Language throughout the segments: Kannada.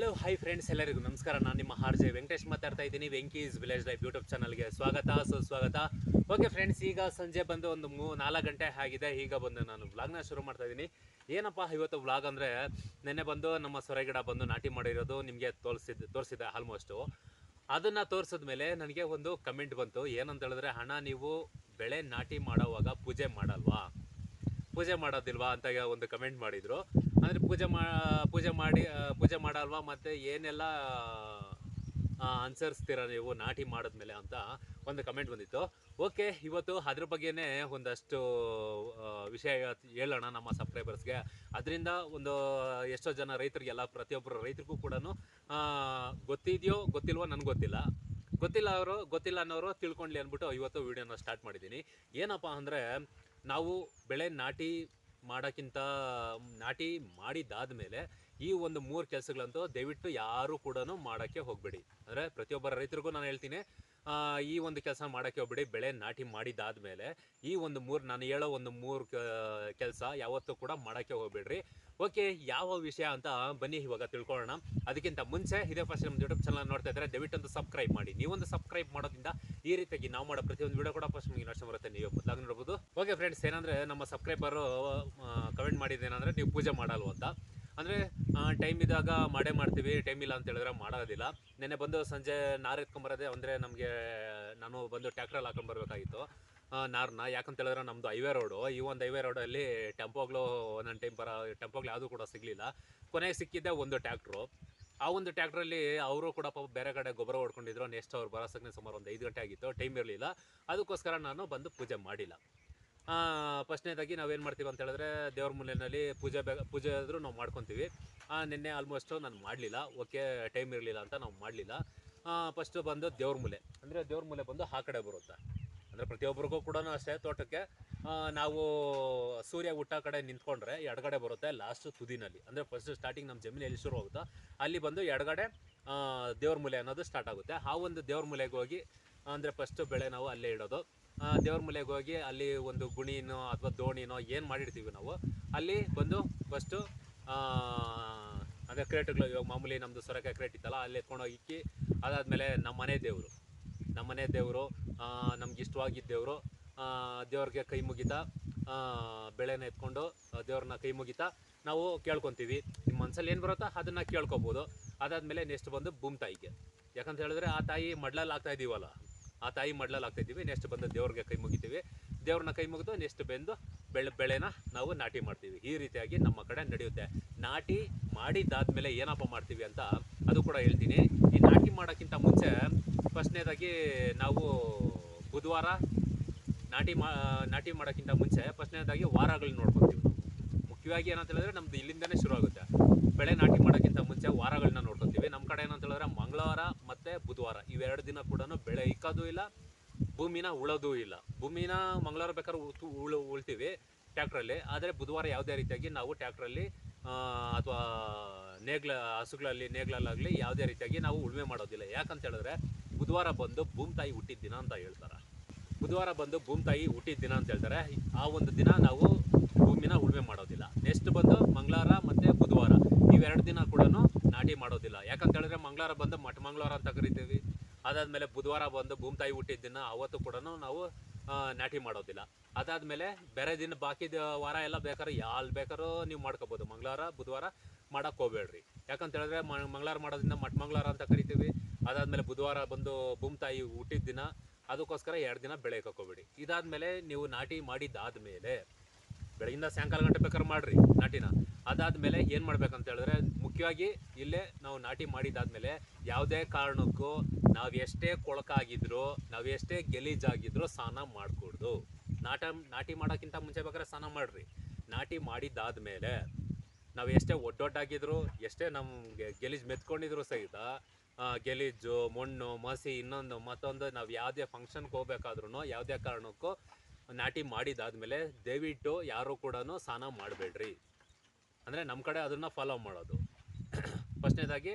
ಹಲೋ ಹೈ ಫ್ರೆಂಡ್ಸ್ ಎಲ್ಲರಿಗೂ ನಮಸ್ಕಾರ. ನಾನು ನಿಮ್ಮ ಆರ್ ಜೆ ವೆಂಕಟೇಶ್ ಮಾತಾಡ್ತಾ ಇದ್ದೀನಿ. ವೆಂಕೀಸ್ ವಿಲೇಜ್ ಲೈಫ್ ಯೂಟ್ಯೂಬ್ ಚಾನಲ್ಗೆ ಸ್ವಾಗತ ಸುಸ್ವಾಗತ ಓಕೆ ಫ್ರೆಂಡ್ಸ್ ಈಗ ಸಂಜೆ ಬಂದು ಒಂದು ಮೂ, ನಾಲ್ಕು ಗಂಟೆ ಆಗಿದೆ. ಈಗ ಬಂದು ನಾನು ವ್ಲಾಗ್ನ ಶುರು ಮಾಡ್ತಾ ಇದ್ದೀನಿ. ಏನಪ್ಪ ಇವತ್ತು ವ್ಲಾಗ್ ಅಂದರೆ, ನೆನ್ನೆ ಬಂದು ನಮ್ಮ ಸೊರೆಗಿಡ ಬಂದು ನಾಟಿ ಮಾಡಿರೋದು ನಿಮಗೆ ತೋರಿಸಿದ್ದು ತೋರಿಸಿದೆ ಆಲ್ಮೋಸ್ಟು ಅದನ್ನು ತೋರಿಸಿದ ಮೇಲೆ ನನಗೆ ಒಂದು ಕಮೆಂಟ್ ಬಂತು. ಏನಂತ ಹೇಳಿದ್ರೆ ಹಣ ನೀವು ಬೆಳೆ ನಾಟಿ ಮಾಡೋವಾಗ ಪೂಜೆ ಮಾಡಲ್ವಾ? ಪೂಜೆ ಮಾಡೋದಿಲ್ವಾ ಅಂತ ಒಂದು ಕಮೆಂಟ್ ಮಾಡಿದ್ರು. ಅಂದರೆ ಪೂಜೆ ಮಾ, ಪೂಜೆ ಮಾಡಿ ಪೂಜೆ ಮಾಡಲ್ವಾ? ಮತ್ತು ಏನೆಲ್ಲ ಅನುಸರಿಸ್ತೀರ ನೀವು ನಾಟಿ ಮಾಡಿದ್ಮೇಲೆ ಅಂತ ಒಂದು ಕಮೆಂಟ್ ಬಂದಿತ್ತು. ಓಕೆ ಇವತ್ತು ಅದ್ರ ಬಗ್ಗೆನೇ ಒಂದಷ್ಟು ವಿಷಯ ಹೇಳೋಣ ನಮ್ಮ ಸಬ್ಸ್ಕ್ರೈಬರ್ಸ್ಗೆ ಅದರಿಂದ ಒಂದು ಎಷ್ಟೋ ಜನ ರೈತರಿಗೆಲ್ಲ, ಪ್ರತಿಯೊಬ್ಬರು ರೈತರಿಗೂ ಕೂಡ ಗೊತ್ತಿದೆಯೋ, ಗೊತ್ತಿಲ್ವೋ ನನಗೆ ಗೊತ್ತಿಲ್ಲ. ಗೊತ್ತಿಲ್ಲ ಅವರು, ಗೊತ್ತಿಲ್ಲ ಅನ್ನೋರು ತಿಳ್ಕೊಂಡ್ಲಿ ಅಂದ್ಬಿಟ್ಟು ಇವತ್ತು ವಿಡಿಯೋನ ಸ್ಟಾರ್ಟ್ ಮಾಡಿದ್ದೀನಿ. ಏನಪ್ಪ ಅಂದರೆ, ನಾವು ಬೆಳೆ ನಾಟಿ ಮಾಡೋಕ್ಕಿಂತ ನಾಟಿ ಮಾಡಿದ್ದಾದಮೇಲೆ ಈ ಒಂದು ಮೂರು ಕೆಲಸಗಳಂತೂ ದಯವಿಟ್ಟು ಯಾರು ಕೂಡ ಮಾಡೋಕ್ಕೆ ಹೋಗಬೇಡಿ. ಅಂದರೆ ಪ್ರತಿಯೊಬ್ಬರ ರೈತರಿಗೂ ನಾನು ಹೇಳ್ತೀನಿ ಈ ಒಂದು ಕೆಲಸ ಮಾಡೋಕ್ಕೆ ಹೋಗ್ಬೇಡಿ, ಬೆಳೆ ನಾಟಿ ಮಾಡಿದ್ದಾದಮೇಲೆ ಈ ಒಂದು ಮೂರು, ನಾನು ಹೇಳೋ ಒಂದು ಮೂರು ಕೆಲಸ ಯಾವತ್ತೂ ಕೂಡ ಮಾಡೋಕ್ಕೆ ಹೋಗ್ಬೇಡ್ರಿ. ಓಕೆ, ಯಾವ ವಿಷಯ ಅಂತ ಬನ್ನಿ ಇವಾಗ ತಿಳ್ಕೊಳ್ಳೋಣ. ಅದಕ್ಕಿಂತ ಮುಂಚೆ ಇದೇ ಫಸ್ಟ್ ನಮ್ಮ ಯೂಟ್ಯೂಬ್ ಚಾನಲ್ ನೋಡ್ತಾ ಇದ್ದರೆ ದಯವಿಟ್ಟು ಒಂದು ಸಬ್ಸ್ಕ್ರೈಬ್ ಮಾಡಿ. ನೀವೊಂದು ಸಬ್ಸ್ಕ್ರೈಬ್ ಮಾಡೋದ್ರಿಂದ ಈ ರೀತಿಯಾಗಿ ನಾವು ಮಾಡೋ ಪ್ರತಿಯೊಂದು ವಿಡಿಯೋ ಕೂಡ ಫಸ್ಟ್ ನಿಮಗೆ ನಷ್ಟ ಬರುತ್ತೆ. ನೀವು ಮೊದಲಾಗಿ ನೋಡ್ಬೋದು. ಓಕೆ ಫ್ರೆಂಡ್ಸ್ ಏನಂದರೆ ನಮ್ಮ ಸಬ್ಸ್ಕ್ರೈಬರು ಕಮೆಂಟ್ ಮಾಡಿದ್ದೇನೆಂದರೆ ನೀವು ಪೂಜೆ ಮಾಡಲ್ವ ಅಂತ. ಅಂದರೆ ಟೈಮ್ ಇದ್ದಾಗ ಮಾಡೇ ಮಾಡ್ತೀವಿ ಟೈಮ್ ಇಲ್ಲ ಅಂತ ಹೇಳಿದ್ರೆ ಮಾಡೋದಿಲ್ಲ. ನೆನ್ನೆ ಬಂದು ಸಂಜೆ ನಾರು ಎತ್ಕೊಂಬರೋದೆ, ಅಂದರೆ ನಮಗೆ, ನಾನು ಬಂದು ಟ್ಯಾಕ್ಟ್ರಲ್ಲಿ ಹಾಕೊಂಡ್ಬರ್ಬೇಕಾಗಿತ್ತು ನಾರನ್ನ ಯಾಕಂತ ಹೇಳಿದ್ರೆ ನಮ್ಮದು ಹೈವೇ ರೋಡು ಈ ಒಂದು ಹೈವೇ ರೋಡಲ್ಲಿ ಟೆಂಪೋಗಳು ಒಂದೊಂದು ಟೈಮ್ ಬರೋ ಟೆಂಪೋಗಳು ಯಾವುದೂ ಕೂಡ ಸಿಗಲಿಲ್ಲ. ಕೊನೆಗೆ ಸಿಕ್ಕಿದ್ದೆ ಒಂದು ಟ್ಯಾಕ್ಟ್ರು ಆ ಒಂದು ಟ್ಯಾಕ್ಟ್ರಲ್ಲಿ ಅವರು ಕೂಡ ಪಾಪ ಬೇರೆ ಕಡೆ ಗೊಬ್ಬರ ಹೊಡ್ಕೊಂಡಿದ್ರು. ನೆಕ್ಸ್ಟ್ ಅವ್ರು ಬರೋಸಕ್ಕೆ ಸುಮಾರು ಒಂದು ಐದು ಗಂಟೆ ಆಗಿತ್ತು. ಟೈಮ್ ಇರಲಿಲ್ಲ. ಅದಕ್ಕೋಸ್ಕರ ನಾನು ಬಂದು ಪೂಜೆ ಮಾಡಿಲ್ಲ. ಫಸ್ಟ್ನೇದಾಗಿ ನಾವೇನು ಮಾಡ್ತೀವಿ ಅಂತ ಹೇಳಿದ್ರೆ ದೇವ್ರ ಮೂಲೆಯಲ್ಲಿ ಪೂಜೆ ಬೇಗ ಪೂಜೆ ಆದರೂ ನಾವು ಮಾಡ್ಕೊತೀವಿ. ನಿನ್ನೆ ಆಲ್ಮೋಸ್ಟು ನಾನು ಮಾಡಲಿಲ್ಲ. ಓಕೆ ಟೈಮ್ ಇರಲಿಲ್ಲ ಅಂತ ನಾವು ಮಾಡಲಿಲ್ಲ. ಫಸ್ಟು ಬಂದು ದೇವ್ರ ಮೂಲೆ. ಅಂದರೆ ದೇವ್ರ ಮೂಲೆ ಬಂದು ಆ ಕಡೆ ಬರುತ್ತೆ. ಅಂದರೆ ಪ್ರತಿಯೊಬ್ಬರಿಗೂ ಕೂಡ ಅಷ್ಟೇ ತೋಟಕ್ಕೆ. ನಾವು ಸೂರ್ಯ ಹುಟ್ಟ ಕಡೆ ನಿಂತ್ಕೊಂಡ್ರೆ ಎಡಗಡೆ ಬರುತ್ತೆ ಲಾಸ್ಟ್ ತುದಿನಲ್ಲಿ. ಅಂದರೆ ಫಸ್ಟ್ ಸ್ಟಾರ್ಟಿಂಗ್ ನಮ್ಮ ಜಮೀನು ಎಲ್ಲಿ ಶುರು ಆಗುತ್ತೋ ಅಲ್ಲಿ ಬಂದು ಎಡಗಡೆ ದೇವ್ರ ಮೂಲೆ ಅನ್ನೋದು ಸ್ಟಾರ್ಟ್ ಆಗುತ್ತೆ. ಆ ಒಂದು ದೇವ್ರ ಮೂಲೆಗೆ ಹೋಗಿ, ಅಂದರೆ ಫಸ್ಟು ಬೆಳೆ ನಾವು ಅಲ್ಲೇ ಇಡೋದು. ದೇವ್ರ ಮೂಲೆಗೆ ಹೋಗಿ ಅಲ್ಲಿ ಒಂದು ಗುಣಿನೋ ಅಥವಾ ದೋಣಿನೋ ಏನು ಮಾಡಿರ್ತೀವಿ ನಾವು, ಅಲ್ಲಿ ಬಂದು ಫಸ್ಟು ಅಂದರೆ ಕ್ರೇಟ್ಗಳು ಇವಾಗ ಮಾಮೂಲಿ ನಮ್ಮದು ಸೊರಕಾಯಿ ಕ್ರೇಟ್ ಇತ್ತಲ್ಲ, ಅಲ್ಲಿ ಎತ್ಕೊಂಡು ಇಕ್ಕಿ, ಅದಾದಮೇಲೆ ನಮ್ಮನೆ ದೇವರು. ನಮ್ಮ ಮನೆ ದೇವರು ನಮ್ಗೆ ಇಷ್ಟವಾಗಿದ್ದ ದೇವರು ದೇವ್ರಿಗೆ ಕೈ ಮುಗಿತಾ ಬೆಳೆನ ಎತ್ಕೊಂಡು ದೇವ್ರನ್ನ ಕೈ ಮುಗಿತಾ ನಾವು ಕೇಳ್ಕೊತೀವಿ. ನಿಮ್ಮ ಮನಸ್ಸಲ್ಲಿ ಏನು ಬರುತ್ತೋ ಅದನ್ನು ಕೇಳ್ಕೊಬೋದು. ಅದಾದಮೇಲೆ ನೆಕ್ಸ್ಟ್ ಬಂದು ಭೂಮಿ ತಾಯಿಗೆ. ಯಾಕಂತ ಹೇಳಿದ್ರೆ ಆ ತಾಯಿ ಮಡ್ಲಲ್ಲಿ ಆಗ್ತಾ ಇದೀವಲ್ಲ. ಆ ತಾಯಿ ಮಡ್ಲಲ್ಲಿ ಹಾಕ್ತಾಯಿದ್ದೀವಿ ನೆಕ್ಸ್ಟ್ ಬಂದು ದೇವ್ರಿಗೆ ಕೈ ಮುಗಿತೀವಿ. ದೇವ್ರನ್ನ ಕೈ ಮುಗಿದು ನೆಕ್ಸ್ಟ್ ಬೆಂದು ಬೆಳೆ, ಬೆಳೆನ ನಾವು ನಾಟಿ ಮಾಡ್ತೀವಿ. ಈ ರೀತಿಯಾಗಿ ನಮ್ಮ ಕಡೆ ನಡೆಯುತ್ತೆ. ನಾಟಿ ಮಾಡಿದ್ದಾದ್ಮೇಲೆ ಏನಪ್ಪ ಮಾಡ್ತೀವಿ ಅಂತ ಅದು ಕೂಡ ಹೇಳ್ತೀನಿ. ಈ ನಾಟಿ ಮಾಡೋಕ್ಕಿಂತ ಮುಂಚೆ ಫಸ್ಟ್ನೇದಾಗಿ ನಾವು ಬುಧವಾರ ನಾಟಿ ಮಾ, ನಾಟಿ ಮಾಡೋಕ್ಕಿಂತ ಮುಂಚೆ ಫಸ್ಟ್ನೇದಾಗಿ ವಾರಗಳನ್ನ ನೋಡ್ಕೊತೀವಿ. ಮುಖ್ಯವಾಗಿ ಏನಂತ ಹೇಳಿದ್ರೆ ನಮ್ದು ಇಲ್ಲಿಂದನೇ ಶುರು ಆಗುತ್ತೆ ಬೆಳೆ ನಾಟಿ ಮಾಡೋಕ್ಕಿಂತ ಮುಂಚೆ ವಾರಗಳನ್ನ ನೋಡ್ಕೊತೀವಿ. ನಮ್ಮ ಕಡೆ ಏನಂತ ಹೇಳಿದ್ರೆ ಮಂಗಳವಾರ ಮತ್ತು ಬುಧವಾರ. ಇವೆರಡು ದಿನ ಕೂಡ ಬೆಳೆ ಇಕ್ಕೋದು ಇಲ್ಲ, ಭೂಮಿನ ಉಳೋದು ಇಲ್ಲ. ಭೂಮಿನ ಮಂಗಳವಾರ ಬೇಕಾದ್ರೆ ಉಳು, ಉಳ್ತೀವಿ ಟ್ಯಾಕ್ಟ್ರಲ್ಲಿ ಆದರೆ ಬುಧವಾರ ಯಾವುದೇ ರೀತಿಯಾಗಿ ನಾವು ಟ್ಯಾಕ್ಟ್ರಲ್ಲಿ ಅಥವಾ ನೇಗ್ಲ, ಹಸುಗಳಲ್ಲಿ, ನೇಗ್ಲಲ್ಲಾಗಲಿ ಯಾವುದೇ ರೀತಿಯಾಗಿ ನಾವು ಉಳುಮೆ ಮಾಡೋದಿಲ್ಲ. ಯಾಕಂತ ಹೇಳಿದ್ರೆ ಬುಧವಾರ ಬಂದು ಭೂಮಿ ತಾಯಿ ಹುಟ್ಟಿದ ದಿನ ಅಂತ ಹೇಳ್ತಾರೆ. ಬುಧವಾರ ಬಂದು ಭೂಮಿ ತಾಯಿ ಹುಟ್ಟಿದ ದಿನ ಅಂತ ಹೇಳ್ತಾರೆ. ಆ ಒಂದು ದಿನ ನಾವು ಭೂಮಿನ ಉಳುಮೆ ಮಾಡೋದಿಲ್ಲ. ನೆಕ್ಸ್ಟ್ ಬಂದು ಮಂಗಳವಾರ ಮತ್ತು ಬುಧವಾರ. ಇವೆರಡು ದಿನ ಕೂಡ ನಾಟಿ ಮಾಡೋದಿಲ್ಲ. ಯಾಕಂತ ಹೇಳಿದ್ರೆ ಮಂಗಳವಾರ ಬಂದು ಮಠ ಮಂಗಳವಾರ ಅಂತ ಕರಿತೀವಿ. ಅದಾದಮೇಲೆ ಬುಧವಾರ ಬಂದು ಭೂಮಿ ತಾಯಿ ಹುಟ್ಟಿದ ದಿನ ಅವತ್ತು ಕೂಡ ನಾವು ನಾಟಿ ಮಾಡೋದಿಲ್ಲ. ಅದಾದಮೇಲೆ ಬೇರೆ ದಿನ ಬಾಕಿ ವಾರ ಎಲ್ಲ ಬೇಕಾದ್ರೆ ಯಾಲ್ ಬೇಕಾದ್ರೂ ನೀವು ಮಾಡ್ಕೋಬೋದು. ಮಂಗಳವಾರ, ಬುಧವಾರ ಮಾಡೋಕ್ಕೆ ಹೋಗ್ಬೇಡ್ರಿ. ಯಾಕಂತ ಹೇಳಿದ್ರೆ ಮಂಗಳವಾರ ಮಾಡೋದ್ರಿಂದ ಮಠ ಮಂಗಳವಾರ ಅಂತ ಕರಿತೀವಿ. ಅದಾದಮೇಲೆ ಬುಧವಾರ ಬಂದು ಭೂಮಿ ತಾಯಿ ಹುಟ್ಟಿದ ದಿನ, ಅದಕ್ಕೋಸ್ಕರ ಎರಡು ದಿನ ಬೆಳೆ ಕಕ್ಕೋಬೇಡಿ ಇದಾದಮೇಲೆ ನೀವು ನಾಟಿ ಮಾಡಿದ್ದಾದಮೇಲೆ ಬೆಳಗಿಂದ ಸಾಯಂಕಾಲ ಗಂಟೆ ಬೇಕಾದ್ರೆ ಮಾಡ್ರಿ ನಾಟಿನ. ಅದಾದಮೇಲೆ ಏನು ಮಾಡ್ಬೇಕಂತ ಹೇಳಿದ್ರೆ ಮುಖ್ಯವಾಗಿ ಇಲ್ಲೇ ನಾವು ನಾಟಿ ಮಾಡಿದಾದ್ಮೇಲೆ ಯಾವುದೇ ಕಾರಣಕ್ಕೂ ನಾವು ಎಷ್ಟೇ ಕೊಳಕಾಗಿದ್ರು, ನಾವು ಎಷ್ಟೇ ಗಲೀಜಾಗಿದ್ರು ಸ್ನಾನ ಮಾಡಿಕೊಡ್ದು. ನಾಟ, ನಾಟಿ ಮಾಡೋಕ್ಕಿಂತ ಮುಂಚೆ ಬೇಕಾದ್ರೆ ಸ್ನಾನ ಮಾಡಿರಿ. ನಾಟಿ ಮಾಡಿದ್ದಾದಮೇಲೆ ನಾವು ಎಷ್ಟೇ ಒಡ್ಡೊಡ್ಡಾಗಿದ್ರು, ಎಷ್ಟೇ ನಮಗೆ ಗಲೀಜು ಮೆತ್ಕೊಂಡಿದ್ರು ಸಹಿತ ಗಲೀಜು, ಮಣ್ಣು, ಮಸಿ ಇನ್ನೊಂದು ಮತ್ತೊಂದು ನಾವು ಯಾವುದೇ ಫಂಕ್ಷನ್ಗೆ ಹೋಗ್ಬೇಕಾದ್ರೂ ಯಾವುದೇ ಕಾರಣಕ್ಕೂ ನಾಟಿ ಮಾಡಿದಾದ್ಮೇಲೆ ದಯವಿಟ್ಟು ಯಾರು ಕೂಡ ಸ್ನಾನ ಮಾಡಬೇಡ್ರಿ. ಅಂದರೆ ನಮ್ಮ ಕಡೆ ಅದನ್ನು ಫಾಲೋ ಮಾಡೋದು. ಫಸ್ಟ್ನೇದಾಗಿ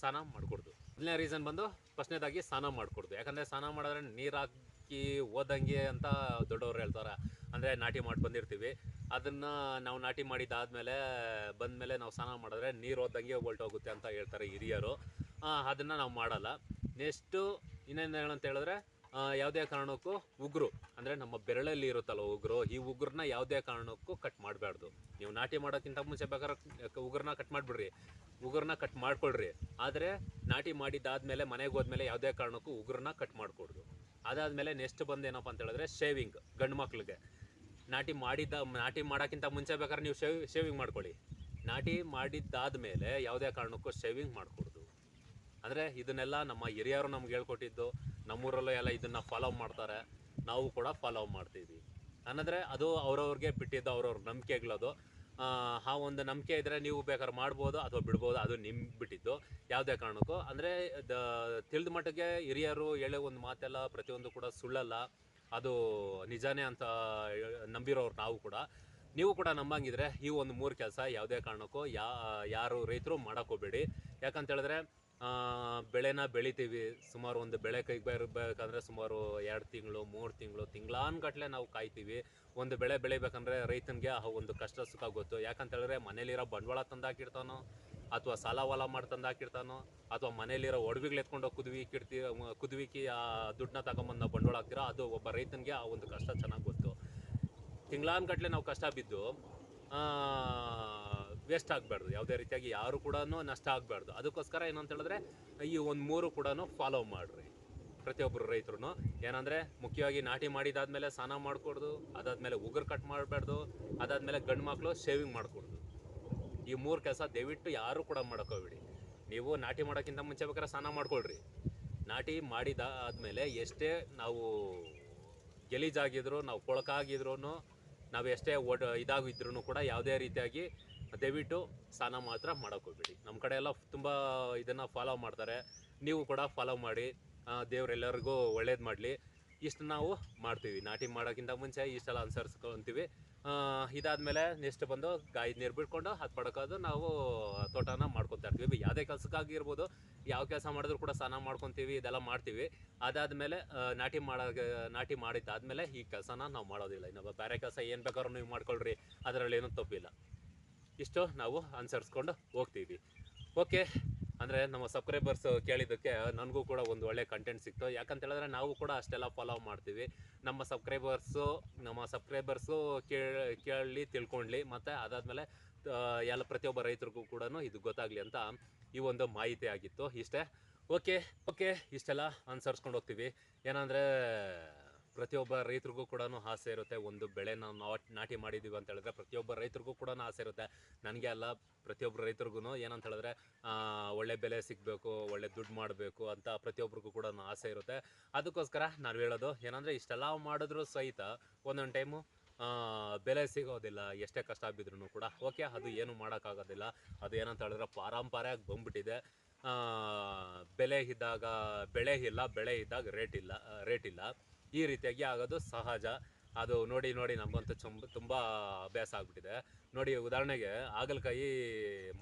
ಸ್ನಾನ ಮಾಡಿಕೊಡ್ದು. ಮೊದಲನೇ ರೀಸನ್ ಬಂದು ಫಸ್ಟ್ನೇದಾಗಿ ಸ್ನಾನ ಮಾಡಿಕೊಡ್ದು. ಯಾಕಂದರೆ ಸ್ನಾನ ಮಾಡಿದ್ರೆ ನೀರು ಹಾಕಿ ಓದಂಗೆ ಅಂತ ದೊಡ್ಡವ್ರು ಹೇಳ್ತಾರೆ. ಅಂದರೆ ನಾಟಿ ಮಾಡಿ ಬಂದಿರ್ತೀವಿ. ಅದನ್ನು ನಾವು ನಾಟಿ ಮಾಡಿದ್ದಾದಮೇಲೆ ಬಂದಮೇಲೆ ನಾವು ಸ್ನಾನ ಮಾಡಿದ್ರೆ ನೀರು ಹೋದಂಗೆ ಹೋಗುತ್ತೆ ಅಂತ ಹೇಳ್ತಾರೆ ಹಿರಿಯರು. ಅದನ್ನು ನಾವು ಮಾಡಲ್ಲ. ನೆಕ್ಸ್ಟು ಇನ್ನೇನು ಹೇಳಂತ ಹೇಳಿದ್ರೆ ಯಾವುದೇ ಕಾರಣಕ್ಕೂ ಉಗುರು, ಅಂದರೆ ನಮ್ಮ ಬೆರಳಲ್ಲಿ ಇರುತ್ತಲ್ಲ ಉಗುರು, ಈ ಉಗುರನ್ನ ಯಾವುದೇ ಕಾರಣಕ್ಕೂ ಕಟ್ ಮಾಡಬಾರ್ದು. ನೀವು ನಾಟಿ ಮಾಡೋಕ್ಕಿಂತ ಮುಂಚೆ ಬೇಕಾದ್ರೆ ಉಗುರನ್ನ ಕಟ್ ಮಾಡಿಬಿಡ್ರಿ, ಉಗುರನ್ನ ಕಟ್ ಮಾಡ್ಕೊಳ್ರಿ. ಆದರೆ ನಾಟಿ ಮಾಡಿದ್ದಾದಮೇಲೆ, ಮನೆಗೆ ಹೋದ್ಮೇಲೆ ಯಾವುದೇ ಕಾರಣಕ್ಕೂ ಉಗುರನ್ನ ಕಟ್ ಮಾಡಿಕೊಡ್ದು. ಅದಾದಮೇಲೆ ನೆಕ್ಸ್ಟ್ ಬಂದು ಏನಪ್ಪ ಅಂತ ಹೇಳಿದ್ರೆ ಶೇವಿಂಗ್ ಗಂಡು ಮಕ್ಳಿಗೆ. ನಾಟಿ ಮಾಡಿದ್ದ, ನಾಟಿ ಮಾಡೋಕ್ಕಿಂತ ಮುಂಚೆ ಬೇಕಾದ್ರೆ ನೀವು ಶೇವ್ ಶೇವಿಂಗ್ ಮಾಡ್ಕೊಳ್ಳಿ. ನಾಟಿ ಮಾಡಿದ್ದಾದ್ಮೇಲೆ ಯಾವುದೇ ಕಾರಣಕ್ಕೂ ಶೇವಿಂಗ್ ಮಾಡಿಕೊಡ್ದು. ಅಂದರೆ ಇದನ್ನೆಲ್ಲ ನಮ್ಮ ಹಿರಿಯರು ನಮ್ಗೆ ಹೇಳ್ಕೊಟ್ಟಿದ್ದು, ನಮ್ಮೂರಲ್ಲೂ ಎಲ್ಲ ಇದನ್ನು ಫಾಲೋ ಮಾಡ್ತಾರೆ, ನಾವು ಕೂಡ ಫಾಲೋ ಮಾಡ್ತೀವಿ ಅನ್ನಂದ್ರೆ ಅದು ಅವ್ರವ್ರಿಗೆ ಬಿಟ್ಟಿದ್ದು, ಅವ್ರವ್ರ ನಂಬಿಕೆಗಳದು ಆ ಒಂದು ನಂಬಿಕೆ ಇದ್ದರೆ ನೀವು ಬೇಕಾದ್ರೆ ಮಾಡ್ಬೋದು ಅಥವಾ ಬಿಡ್ಬೋದು, ಅದು ನಿಮ್ಮ ಬಿಟ್ಟಿದ್ದು, ಯಾವುದೇ ಕಾರಣಕ್ಕೂ. ಅಂದರೆ ದ, ತಿಳಿದ ಮಟ್ಟಿಗೆ ಹಿರಿಯರು ಹೇಳೋ ಒಂದು ಮಾತೆಲ್ಲ ಪ್ರತಿಯೊಂದು ಕೂಡ ಸುಳ್ಳಲ್ಲ. ಅದು ನಿಜಾನೇ ಅಂತ ನಂಬಿರೋರು ನಾವು ಕೂಡ. ನೀವು ಕೂಡ ನಂಬಂಗಿದ್ರೆ ಈ ಒಂದು ಮೂರು ಕೆಲಸ ಯಾವುದೇ ಕಾರಣಕ್ಕೂ ಯಾ, ಯಾರು ರೈತರು ಮಾಡೋಕ್ಕೋಗ್ಬೇಡಿ ಯಾಕಂತ ಹೇಳಿದ್ರೆ ಬೆಳೆನ ಬೆಳಿತೀವಿ. ಸುಮಾರು ಒಂದು ಬೆಳೆ ಕೈಗೆ ಬರಬೇಕಂದ್ರೆ ಸುಮಾರು ಎರಡು ತಿಂಗಳು, ಮೂರು ತಿಂಗಳು, ತಿಂಗಳಾನ್ಗಟ್ಲೆ ನಾವು ಕಾಯ್ತೀವಿ. ಒಂದು ಬೆಳೆ ಬೆಳಿಬೇಕಂದ್ರೆ ರೈತನಿಗೆ ಆ ಒಂದು ಕಷ್ಟ ಸುಖ ಗೊತ್ತು. ಯಾಕಂತ ಹೇಳಿದ್ರೆ ಮನೇಲಿರೋ ಬಂಡವಾಳ ತಂದಾಕಿರ್ತಾನೋ ಅಥವಾ ಸಾಲ ವಾಲ ಮಾಡಿ ತಂದಾಕಿರ್ತಾನೋ ಅಥವಾ ಮನೇಲಿರೋ ಒಡವಿಗಳು ಎತ್ಕೊಂಡು ಕುದುವಿ, ಕಿಡ್ತಿ, ಕುದುವಿಕಿ ಆ ದುಡ್ಡನ್ನ ತಗೊಂಬಂದು ನಾವು ಬಂಡವಾಳ ಹಾಕ್ತೀರ, ಅದು ಒಬ್ಬ ರೈತನಿಗೆ ಆ ಒಂದು ಕಷ್ಟ ಚೆನ್ನಾಗಿ ಗೊತ್ತು. ತಿಂಗಳಾನ್ಗಟ್ಲೆ ನಾವು ಕಷ್ಟ ಬಿದ್ದು ವೇಸ್ಟ್ ಆಗಬಾರ್ದು. ಯಾವುದೇ ರೀತಿಯಾಗಿ ಯಾರು ಕೂಡ ನಷ್ಟ ಆಗಬಾರ್ದು. ಅದಕ್ಕೋಸ್ಕರ ಏನಂತ ಹೇಳಿದ್ರೆ, ಈ ಒಂದು ಮೂರು ಕೂಡ ಫಾಲೋ ಮಾಡಿರಿ. ಪ್ರತಿಯೊಬ್ಬರು ರೈತರು ಏನಂದರೆ, ಮುಖ್ಯವಾಗಿ ನಾಟಿ ಮಾಡಿದಾದ್ಮೇಲೆ ಸ್ನಾನ ಮಾಡಿಕೊಡ್ದು, ಅದಾದಮೇಲೆ ಉಗುರು ಕಟ್ ಮಾಡಬಾರ್ದು, ಅದಾದಮೇಲೆ ಗಂಡು ಮಕ್ಕಳು ಶೇವಿಂಗ್ ಮಾಡಿಕೊಡ್ದು. ಈ ಮೂರು ಕೆಲಸ ದಯವಿಟ್ಟು ಯಾರು ಕೂಡ ಮಾಡ್ಕೋಬೇಡಿ. ನೀವು ನಾಟಿ ಮಾಡೋಕ್ಕಿಂತ ಮುಂಚೆ ಬೇಕಾದ್ರೆ ಸ್ನಾನ ಮಾಡ್ಕೊಳ್ರಿ. ನಾಟಿ ಮಾಡಿದ ಆದಮೇಲೆ ಎಷ್ಟೇ ನಾವು ಗಲೀಜಾಗಿದ್ರು, ನಾವು ಕೊಳಕಾಗಿದ್ರು ನಾವು ಎಷ್ಟೇ ಓಡ್ ಇದಾಗಿದ್ರು ಕೂಡ ಯಾವುದೇ ರೀತಿಯಾಗಿ ದಯವಿಟ್ಟು ಸ್ನಾನ ಮಾತ್ರ ಮಾಡೋಕ್ಕೋಗ್ಬೇಡಿ ನಮ್ಮ ಕಡೆ ಎಲ್ಲ ತುಂಬ ಇದನ್ನು ಫಾಲೋ ಮಾಡ್ತಾರೆ. ನೀವು ಕೂಡ ಫಾಲೋ ಮಾಡಿ ದೇವರೆಲ್ಲರಿಗೂ ಒಳ್ಳೇದು ಮಾಡಲಿ. ಇಷ್ಟು ನಾವು ಮಾಡ್ತೀವಿ. ನಾಟಿ ಮಾಡೋಕ್ಕಿಂತ ಮುಂಚೆ ಇಷ್ಟೆಲ್ಲ ಅನುಸರಿಸ್ಕೊತೀವಿ ಇದಾದಮೇಲೆ ನೆಕ್ಸ್ಟ್ ಬಂದು ಗಾಯದ ನೀರು ಬಿಟ್ಕೊಂಡು ಹತ್ತು ಪಡ್ಕೋದು ನಾವು ತೋಟನ ಮಾಡ್ಕೊತಾ ಇರ್ತೀವಿ. ಯಾವುದೇ ಕೆಲಸಕ್ಕಾಗಿರ್ಬೋದು ಯಾವ ಕೆಲಸ ಮಾಡಿದ್ರು ಕೂಡ ಸ್ನಾನ ಮಾಡ್ಕೊತೀವಿ, ಇದೆಲ್ಲ ಮಾಡ್ತೀವಿ. ಅದಾದಮೇಲೆ ನಾಟಿ ಮಾಡೋ ನಾಟಿ ಮಾಡಿದ್ದಾದಮೇಲೆ ಈ ಕೆಲಸನ ನಾವು ಮಾಡೋದಿಲ್ಲ. ಇನ್ನೊಬ್ಬ ಬೇರೆ ಕೆಲಸ ಏನು ಬೇಕಾದ್ರೂ ನೀವು ಮಾಡ್ಕೊಳ್ರಿ. ಅದರಲ್ಲಿ ಏನೂ ತಪ್ಪಿಲ್ಲ. ಇಷ್ಟು ನಾವು ಅನುಸರಿಸ್ಕೊಂಡು ಹೋಗ್ತೀವಿ ಓಕೆ, ಅಂದರೆ ನಮ್ಮ ಸಬ್ಸ್ಕ್ರೈಬರ್ಸ್ ಕೇಳಿದ್ದಕ್ಕೆ ನನಗೂ ಕೂಡ ಒಂದು ಒಳ್ಳೆ ಕಂಟೆಂಟ್ ಸಿಕ್ತು. ಯಾಕಂತ ಹೇಳಿದ್ರೆ ನಾವು ಕೂಡ ಅಷ್ಟೆಲ್ಲ ಫಾಲೋ ಮಾಡ್ತೀವಿ. ನಮ್ಮ ಸಬ್ಸ್ಕ್ರೈಬರ್ಸು ನಮ್ಮ ಸಬ್ಸ್ಕ್ರೈಬರ್ಸು ಕೇಳಿ ಕೇಳಲಿ ತಿಳ್ಕೊಳ್ಳಿ ಮತ್ತು ಅದಾದಮೇಲೆ ಎಲ್ಲ ಪ್ರತಿಯೊಬ್ಬ ರೈತರಿಗೂ ಕೂಡ ಇದು ಗೊತ್ತಾಗಲಿ ಅಂತ ಈ ಒಂದು ಮಾಹಿತಿ ಆಗಿತ್ತು ಇಷ್ಟೇ. ಓಕೆ ಓಕೆ, ಇಷ್ಟೆಲ್ಲ ಅನುಸರಿಸ್ಕೊಂಡು ಹೋಗ್ತೀವಿ. ಏನಂದರೆ ಪ್ರತಿಯೊಬ್ಬ ರೈತರಿಗೂ ಕೂಡ ಆಸೆ ಇರುತ್ತೆ. ಒಂದು ಬೆಳೆ ನಾವು ನಾಟಿ ಮಾಡಿದ್ದೀವಿ ಅಂತ ಹೇಳಿದ್ರೆ ಪ್ರತಿಯೊಬ್ಬ ರೈತರಿಗೂ ಕೂಡ ಆಸೆ ಇರುತ್ತೆ. ನನಗೆ ಅಲ್ಲ, ಪ್ರತಿಯೊಬ್ಬ ರೈತರಿಗೂ ಏನಂತ ಹೇಳಿದ್ರೆ ಒಳ್ಳೆ ಬೆಲೆ ಸಿಗಬೇಕು, ಒಳ್ಳೆ ದುಡ್ಡು ಮಾಡಬೇಕು ಅಂತ ಪ್ರತಿಯೊಬ್ಬರಿಗೂ ಕೂಡ ಆಸೆ ಇರುತ್ತೆ. ಅದಕ್ಕೋಸ್ಕರ ನಾನು ಹೇಳೋದು ಏನಂದರೆ, ಇಷ್ಟೆಲ್ಲ ಮಾಡಿದ್ರೂ ಸಹಿತ ಒಂದೊಂದು ಟೈಮು ಬೆಲೆ ಸಿಗೋದಿಲ್ಲ. ಎಷ್ಟೇ ಕಷ್ಟ ಬಿದ್ರೂ ಕೂಡ. ಓಕೆ, ಅದು ಏನು ಮಾಡೋಕ್ಕಾಗೋದಿಲ್ಲ. ಅದು ಏನಂತ ಹೇಳಿದ್ರೆ ಪಾರಂಪರೆಯಾಗಿ ಬಂದ್ಬಿಟ್ಟಿದೆ. ಬೆಲೆ ಇದ್ದಾಗ, ಬೆಳೆ ಇಲ್ಲ, ಬೆಳೆ ಇದ್ದಾಗ ರೇಟ್ ಇಲ್ಲ ರೇಟ್ ಇಲ್ಲ. ಈ ರೀತಿಯಾಗಿ ಆಗೋದು ಸಹಜ. ಅದು ನೋಡಿ ನೋಡಿ ನಮಗಂತೂ ಚುಂಬ, ತುಂಬ ಅಭ್ಯಾಸ ಆಗಿಬಿಟ್ಟಿದೆ. ನೋಡಿ, ಉದಾಹರಣೆಗೆ ಹಾಗಲಕಾಯಿ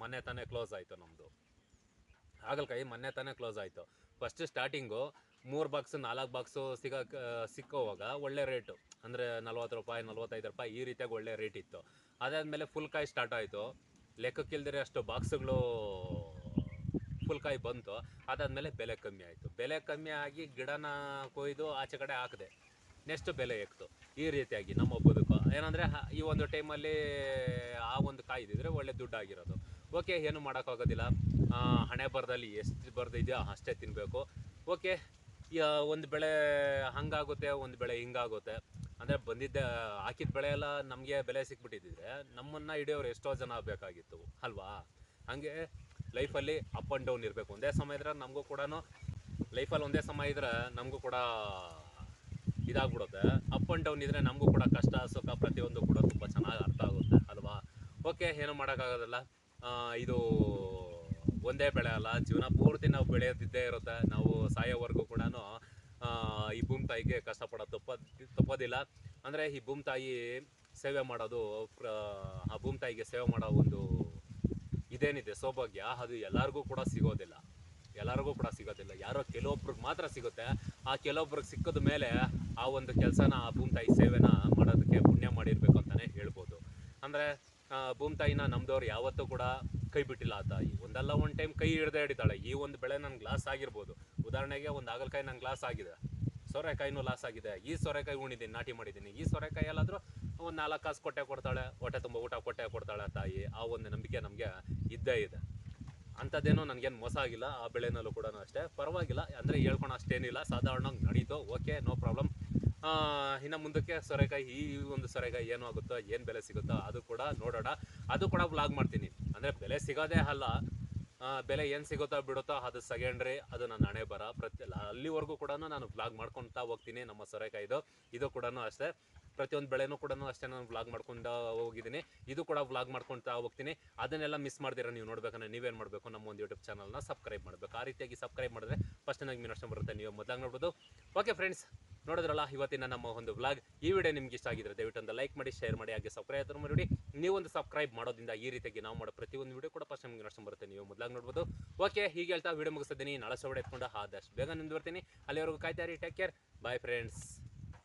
ಮೊನ್ನೆ ತಾನೇ ಕ್ಲೋಸ್ ಆಯಿತು ನಮ್ಮದು ಹಾಗಲಕಾಯಿ ಮೊನ್ನೆ ತಾನೇ ಕ್ಲೋಸ್ ಆಯಿತು. ಫಸ್ಟ್ ಸ್ಟಾರ್ಟಿಂಗು ಮೂರು ಬಾಕ್ಸು ನಾಲ್ಕು ಬಾಕ್ಸು ಸಿಗೋ, ಸಿಕ್ಕೋವಾಗ ಒಳ್ಳೆ ರೇಟು ಅಂದರೆ ನಲ್ವತ್ತು ರೂಪಾಯಿ, ನಲ್ವತ್ತೈದು ರೂಪಾಯಿ ಈ ರೀತಿಯಾಗಿ ಒಳ್ಳೆ ರೇಟ್ ಇತ್ತು. ಅದಾದಮೇಲೆ ಫುಲ್ ಕಾಯಿ ಸ್ಟಾರ್ಟ್ ಆಯಿತು. ಲೆಕ್ಕಕ್ಕಿಲ್ದಿರೆ ಅಷ್ಟು ಬಾಕ್ಸ್ಗಳು ಫುಲ್ ಕಾಯಿ ಬಂತು, ಅದಾದಮೇಲೆ ಬೆಲೆ ಕಮ್ಮಿ ಆಯಿತು. ಬೆಲೆ ಕಮ್ಮಿ ಆಗಿ ಗಿಡನ ಕೊಯ್ದು ಆಚೆ ಕಡೆ ಹಾಕಿದೆ. ನೆಕ್ಸ್ಟ್ ಬೆಲೆ ಎಕ್ತು ಈ ರೀತಿಯಾಗಿ ನಮ್ಮ ಬದುಕು. ಏನಂದರೆ ಈ ಒಂದು ಟೈಮಲ್ಲಿ ಆ ಒಂದು ಕಾಯ್ದಿದ್ರೆ ಒಳ್ಳೆ ದುಡ್ಡು ಆಗಿರೋದು ಓಕೆ, ಏನು ಮಾಡೋಕ್ಕಾಗೋದಿಲ್ಲ. ಹಣೆ ಬರದಲ್ಲಿ ಎಷ್ಟು ಬರ್ದಿದೆಯೋ ಅಷ್ಟೇ ತಿನ್ನಬೇಕು ಓಕೆ ಒಂದು ಬೆಳೆ ಹಂಗಾಗುತ್ತೆ, ಒಂದು ಬೆಳೆ ಹಿಂಗಾಗುತ್ತೆ. ಅಂದರೆ ಬಂದಿದ್ದ, ಹಾಕಿದ ಬೆಳೆ ಎಲ್ಲ ನಮಗೆ ಬೆಲೆ ಸಿಕ್ಬಿಟ್ಟಿದ್ದಿದ್ರೆ ನಮ್ಮನ್ನು ಹಿಡಿಯೋರು ಎಷ್ಟೋ ಜನ ಬೇಕಾಗಿತ್ತು ಅಲ್ವಾ? ಹಾಗೆ ಲೈಫಲ್ಲಿ ಅಪ್ ಆ್ಯಂಡ್ ಡೌನ್ ಇರಬೇಕು. ಒಂದೇ ಸಮಯ ಇದ್ರೆ ನಮಗೂ ಕೂಡ ಲೈಫಲ್ಲಿ ಒಂದೇ ಸಮಯ ಇದ್ರೆ ನಮಗೂ ಕೂಡ ಇದಾಗ್ಬಿಡುತ್ತೆ. ಅಪ್ ಆ್ಯಂಡ್ ಡೌನ್ ಇದ್ರೆ ನಮಗೂ ಕೂಡ ಕಷ್ಟ, ಸುಖ ಪ್ರತಿಯೊಂದು ಕೂಡ ತುಂಬ ಚೆನ್ನಾಗಿ ಅರ್ಥ ಆಗುತ್ತೆ, ಅಲ್ವಾ? ಓಕೆ ಏನು ಮಾಡೋಕ್ಕಾಗೋದಿಲ್ಲ. ಇದು ಒಂದೇ ಬೆಳೆ ಅಲ್ಲ. ಜೀವನ ಪೂರ್ತಿ ನಾವು ಬೆಳೆಯೋದಿದ್ದೇ ಇರುತ್ತೆ. ನಾವು ಸಾಯೋವರೆಗೂ ಕೂಡ ಈ ಭೂಮಿ ತಾಯಿಗೆ ಕಷ್ಟಪಡೋದು ತಪ್ಪ, ತಪ್ಪೋದಿಲ್ಲ. ಅಂದರೆ ಈ ಭೂಮಿ ತಾಯಿ ಸೇವೆ ಮಾಡೋದು ಆ, ಭೂಮಿ ತಾಯಿಗೆ ಸೇವೆ ಮಾಡೋ ಒಂದು ಇದೇನಿದೆ ಸೌಭಾಗ್ಯ? ಅದು ಎಲ್ಲರಿಗೂ ಕೂಡ ಸಿಗೋದಿಲ್ಲ. ಎಲ್ಲರಿಗೂ ಕೂಡ ಸಿಗೋದಿಲ್ಲ. ಯಾರೋ ಕೆಲವೊಬ್ರಿಗೆ ಮಾತ್ರ ಸಿಗುತ್ತೆ. ಆ ಕೆಲವೊಬ್ರಿಗೆ ಸಿಕ್ಕಿದ ಮೇಲೆ ಆ ಒಂದು ಕೆಲಸನ, ಆ ಭೂಮಿತಾಯಿ ಸೇವೆನ ಮಾಡೋದಕ್ಕೆ ಪುಣ್ಯ ಮಾಡಿರಬೇಕು ಅಂತಲೇ ಹೇಳ್ಬೋದು. ಅಂದರೆ ಭೂಮ್ತಾಯಿನ ನಮ್ದವ್ರು ಯಾವತ್ತೂ ಕೂಡ ಕೈ ಬಿಟ್ಟಿಲ್ಲ ಆ ತಾಯಿ ಒಂದಲ್ಲ ಒಂದು ಟೈಮ್ ಕೈ ಹಿಡ್ದೇ ಹಿಡಿತಾಳೆ ಈ ಒಂದು ಬೆಳೆ ನನ್ನ ಗ್ಲಾಸ್ ಆಗಿರ್ಬೋದು. ಉದಾಹರಣೆಗೆ ಒಂದು ಆಗಲಕಾಯಿ ನಂಗೆ ಗ್ಲಾಸ್ ಆಗಿದೆ. ಸೋರೆಕಾಯಿನೂ ಲಾಸ್ ಆಗಿದೆ. ಈ ಸೋರೆಕಾಯಿ ಉಣಿದ್ದೀನಿ ನಾಟಿ ಮಾಡಿದ್ದೀನಿ ಈ ಸೋರೆಕಾಯಿ ಎಲ್ಲಾದರೂ ಒಂದು ನಾಲ್ಕು ಕಾಸು ಕೊಟ್ಟೆ ಕೊಡ್ತಾಳೆ, ಹೊಟ್ಟೆ ತುಂಬ ಊಟ ಕೊಟ್ಟೆ ಕೊಡ್ತಾಳೆ ತಾಯಿ. ಆ ಒಂದು ನಂಬಿಕೆ ನಮಗೆ ಇದ್ದೇ ಇದೆ. ಅಂಥದ್ದೇನೋ ನನಗೇನು ಮೋಸ ಆಗಿಲ್ಲ, ಆ ಬೆಳೆನಲ್ಲೂ ಕೂಡ ಅಷ್ಟೇ. ಪರವಾಗಿಲ್ಲ, ಅಂದರೆ ಹೇಳ್ಕೊಳೋ ಅಷ್ಟೇನಿಲ್ಲ. ಸಾಧಾರಣವಾಗಿ ನಡೀತು, ಓಕೆ, ನೋ ಪ್ರಾಬ್ಲಮ್. ಇನ್ನು ಮುಂದಕ್ಕೆ ಸೊರೆಕಾಯಿ, ಈ ಒಂದು ಸೊರೆಕಾಯಿ ಏನು ಆಗುತ್ತೋ, ಏನು ಬೆಲೆ ಸಿಗುತ್ತೋ, ಅದು ಕೂಡ ನೋಡೋಣ. ಅದು ಕೂಡ ವ್ಲಾಗ್ ಮಾಡ್ತೀನಿ. ಅಂದರೆ ಬೆಲೆ ಸಿಗೋದೇ ಅಲ್ಲ. ಬೆಲೆ ಏನು ಸಿಗುತ್ತೋ ಬಿಡುತ್ತೋ ಅದು ಸೆಕೆಂಡ್ರಿ, ಅದು ನನ್ನ ಹಣೆ ಬರ. ಪ್ರತಿ ಅಲ್ಲಿವರೆಗೂ ಕೂಡ ನಾನು ವ್ಲಾಗ್ ಮಾಡ್ಕೊತಾ ಹೋಗ್ತೀನಿ ನಮ್ಮ ಸೊರೆಕಾಯಿದು. ಇದು ಕೂಡ ಅಷ್ಟೇ. ಪ್ರತಿಯೊಂದು ಬೆಳೆನೂ ಕೂಡ ಅಷ್ಟೇ ನಾನು ವ್ಲಾಗ್ ಮಾಡ್ಕೊಂಡು ಹೋಗಿದ್ದೀನಿ. ಇದು ಕೂಡ ವ್ಲಾಗ್ ಮಾಡ್ಕೊತಾ ಹೋಗ್ತೀನಿ. ಅದನ್ನೆಲ್ಲ ಮಿಸ್ ಮಾಡಿದಿರ ನೀವು ನೋಡ್ಬೇಕಂದ್ರೆ ನೀವೇನು ಮಾಡಬೇಕು ನಮ್ಮ ಒಂದು ಯೂಟ್ಯೂಬ್ ಚಾನಲ್ನ ಸಬ್ಸ್ಕ್ರೈಬ್ ಮಾಡಬೇಕು. ಆ ರೀತಿಯಾಗಿ ಸಬ್ಸ್ಕ್ರೈಬ್ ಮಾಡಿದ್ರೆ ಫಸ್ಟ್ ನನಗೆ ಮೀನಷ್ಟು ಬರುತ್ತೆ, ನೀವು ಮೊದಲಾಗಿ ನೋಡ್ಬೋದು. ಓಕೆ ಫ್ರೆಂಡ್ಸ್ ನೋಡಿದ್ರಲ್ಲ, ಇವತ್ತಿನ ನಮ್ಮ ಒಂದು ವ್ಲಾಗ್ ಈ ವಿಡಿಯೋ ನಿಮ್ಗೆ ಇಷ್ಟ ಆಗಿದ್ರೆ ದಯವಿಟ್ಟು ಒಂದು ಲೈಕ್ ಮಾಡಿ ಶೇರ್ ಮಾಡಿ, ಹಾಗೆ ಸಬ್ಸ್ಕ್ರೈಬ್ ಮಾಡಿ. ನೀವೊಂದು ಸಬ್ಸ್ಕ್ರೈಬ್ ಮಾಡೋದಿಂದ ಈ ರೀತಿಯಾಗಿ ನಾವು ಮಾಡೋ ಪ್ರತಿಯೊಂದು ವಿಡಿಯೋ ಕೂಡ ಫಸ್ಟ್ ನಮ್ಗೆ ನಷ್ಟ ಬರುತ್ತೆ, ನೀವು ಮೊದಲಾಗಿ ನೋಡ್ಬೋದು. ಓಕೆ ಹೀಗೆ ಹೇಳ್ತಾ ವಿಡಿಯೋ ಮುಗಿಸ್ತೀನಿ ನಾಳೆ ಸೌಡೆ ಎತ್ಕೊಂಡು ಆದಷ್ಟು ಬೇಗ ನಿಂದು ಬರ್ತೀನಿ. ಅಲ್ಲಿವರೆಗೂ ಕಾಯ್ತಾರಿ ಟೇಕ್ ಕೇರ್ ಬಾಯ್ ಫ್ರೆಂಡ್ಸ್